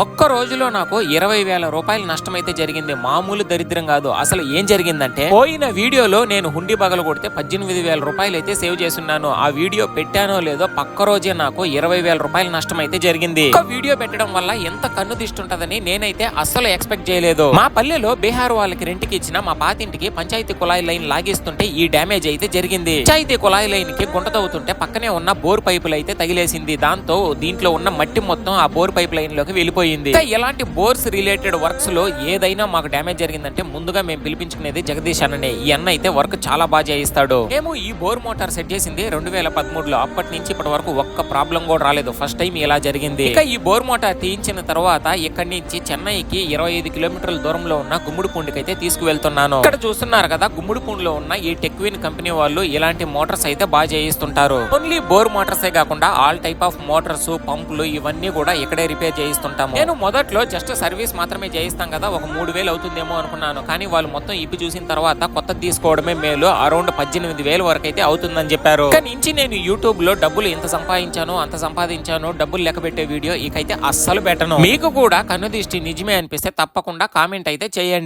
ఒక్క రోజులో నాకు ఇరవై వేల రూపాయలు నష్టం అయితే జరిగింది. మామూలు దరిద్రం కాదు. అసలు ఏం జరిగిందంటే పోయిన వీడియోలో నేను హుండీ బగలు కొడితే పద్దెనిమిది వేల రూపాయలు అయితే సేవ్ చేస్తున్నాను. ఆ వీడియో పెట్టానో లేదో పక్క రోజే నాకు ఇరవై వేల రూపాయలు నష్టం అయితే జరిగింది. ఒక వీడియో పెట్టడం వల్ల ఎంత కన్ను దిష్టుంటదని నేనైతే అస్సలు ఎక్స్పెక్ట్ చేయలేదు. మా పల్లెలో బీహార్ వాళ్ళకి రెంట్కి ఇచ్చిన మా పాతింటికి పంచాయతీ కుళాయి లైన్ లాగిస్తుంటే ఈ డ్యామేజ్ అయితే జరిగింది. పంచాయతీ కుళాయి లైన్కి గుంటతవుతుంటే పక్కనే ఉన్న బోర్ పైపులు అయితే తగిలేసింది. దాంతో దీంట్లో ఉన్న మట్టి మొత్తం ఆ బోర్ పైప్ లైన్లోకి వెళ్ళిపోయింది. ఇంకా ఇలాంటి బోర్స్ రిలేటెడ్ వర్క్స్లో ఏదైనా మాకు డ్యామేజ్ జరిగిందంటే ముందుగా మేము పిలిపించుకునేది జగదీష్ అన్ననే. ఈ అన్న అయితే వర్క్ చాలా బాగా చేయిస్తాడు. మేము ఈ బోర్ మోటార్ సెట్ చేసింది రెండు వేల పదమూడులో. అప్పటి నుంచి ఇప్పటి వరకు ఒక్క ప్రాబ్లం కూడా రాలేదు. ఫస్ట్ టైం ఇలా జరిగింది. ఇక ఈ బోర్ మోటార్ తీయించిన తర్వాత ఇక్కడి నుంచి చెన్నైకి ఇరవై ఐదు కిలోమీటర్ల దూరంలో ఉన్న గుమ్ముడిపూండికి అయితే తీసుకువెళ్తున్నాను. ఇక్కడ చూస్తున్నారు కదా గుమ్ముడిపూండిలో ఉన్న ఈ టెక్విన్ కంపెనీ వాళ్ళు ఇలాంటి మోటార్స్ అయితే బాగా చేయిస్తుంటారు. ఓన్లీ బోర్ మోటార్స్ కాకుండా ఆల్ టైప్ ఆఫ్ మోటార్స్ పంపులు ఇవన్నీ కూడా ఇక్కడే రిపేర్ చేయిస్తుంటాము. నేను మొదట్లో జస్ట్ సర్వీస్ మాత్రమే చేయిస్తాం కదా ఒక మూడు వేలు అవుతుందేమో అనుకున్నాను. కానీ వాళ్ళు మొత్తం ఇప్పి చూసిన తర్వాత కొత్త తీసుకోవడమే మేలు అరౌండ్ పద్దెనిమిది వేల వరకు అయితే అవుతుందని చెప్పారు. కానీ నుంచి నేను యూట్యూబ్లో డబ్బులు ఎంత సంపాదించాను అంత సంపాదించాను డబ్బులు లెక్క పెట్టే వీడియో ఇకైతే అస్సలు పెట్టను. మీకు కూడా కన్ను దిష్టి నిజమే అనిపిస్తే తప్పకుండా కామెంట్ అయితే చేయండి.